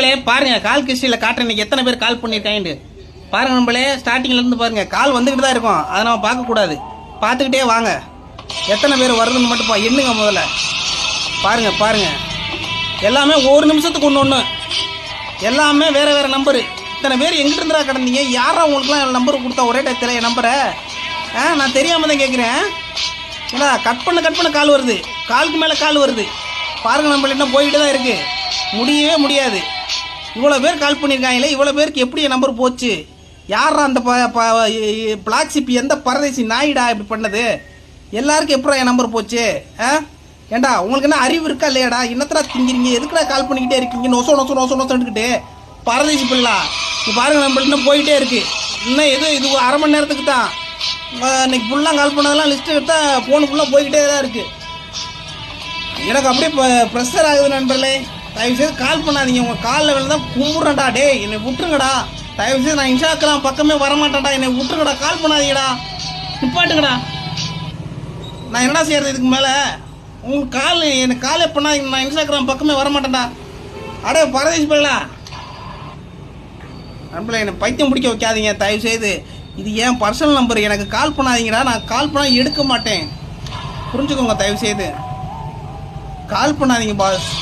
நண்பர்களே பாருங்க கால் கிஸ்டியில் காட்டுறேன் இன்னைக்கு எத்தனை பேர் கால் பண்ணியிருக்காங்க பாருங்க நண்பர்களே ஸ்டார்டிங்ல இருந்து பாருங்க கால் வந்துக்கிட்டு தான் இருக்கும். அதை நம்ம பார்க்கக்கூடாது பார்த்துக்கிட்டே வாங்க. எத்தனை பேர் வருதுன்னு மட்டும் பா எண்ணுங்க முதல்ல. பாருங்க பாருங்க. எல்லாமே ஒரு நிமிஷத்துக்கு ஒன்று ஒன்று எல்லாமே வேற வேற நம்பரு இத்தனை பேர் எங்கிட்ட இருந்தா கிடந்தீங்க? யாரா உங்களுக்குலாம் நம்பர் கொடுத்தா ஒரே டயத்தில் என் நம்பரை ஆ நான் தெரியாமல் தான் கேட்குறேன் இல்லை கட் பண்ண கட் பண்ண கால் வருது. காலுக்கு மேலே கால் வருது. பாருங்க நம்மள இன்னும் போய்கிட்டு தான் இருக்குது முடியவே முடியாது. இவ்வளோ பேர் கால் பண்ணியிருக்காங்களே இவ்வளோ பேருக்கு எப்படி என் நம்பர் போச்சு? யாரா அந்த ப சிப்பி எந்த பரதேசி நாயிடா இப்படி பண்ணது? எல்லாருக்கும் எப்படா என் நம்பர் போச்சு? ஆ? ஏண்டா உங்களுக்கு என்ன அறிவு இருக்கா இல்லையாடா? என்னத்தடா திங்கிறீங்க? எதுக்குடா கால் பண்ணிக்கிட்டே இருக்கீங்க? நொசோ நொசோ நொசோ நொசோன்னுக்கிட்டு பரதேசி பிள்ளா இப்போ பாருங்க நம்ம இன்னும் போயிட்டே இருக்கு. இன்னும் எது இது ஒரு அரை மணி நேரத்துக்கு தான். இன்னைக்கு ஃபுல்லாக கால் பண்ணதெல்லாம் லிஸ்ட்டு எடுத்தால் ஃபோனு ஃபுல்லாக போய்கிட்டே தான் இருக்குது எனக்கு அப்படியே இப்போ ப்ரெஷர் ஆகுது நண்பர்களே. தயவுசெய்து கால் பண்ணாதீங்க. உங்கள் காலில் வேலை தான் கும்பிட்றேன்டா டே என்னை விட்டுருங்கடா. தயவுசெய்து நான் இன்ஸ்டாகிராம் பக்கமே வரமாட்டேன்டா. என்னை விட்டுருங்கடா. கால் பண்ணாதீங்கடா. நிப்பாட்டுங்கடா. நான் என்னடா செய்கிறது இதுக்கு மேலே? உங்களுக்கு கால் எனக்கு காலே பண்ணாதீங்க. நான் இன்ஸ்டாகிராம் பக்கமே வரமாட்டேன்டா. அடே பரதேஷ் பிள்ளா. நண்பர்களே என்னை பைத்தியம் பிடிக்க வைக்காதீங்க. தயவுசெய்து. இது ஏன் பர்சனல் நம்பர் எனக்கு கால் பண்ணாதீங்கடா. நான் கால் பண்ணால் எடுக்க மாட்டேன். புரிஞ்சுக்கோங்க தயவுசெய்து. கால் பண்ணாதீங்க பாஸ்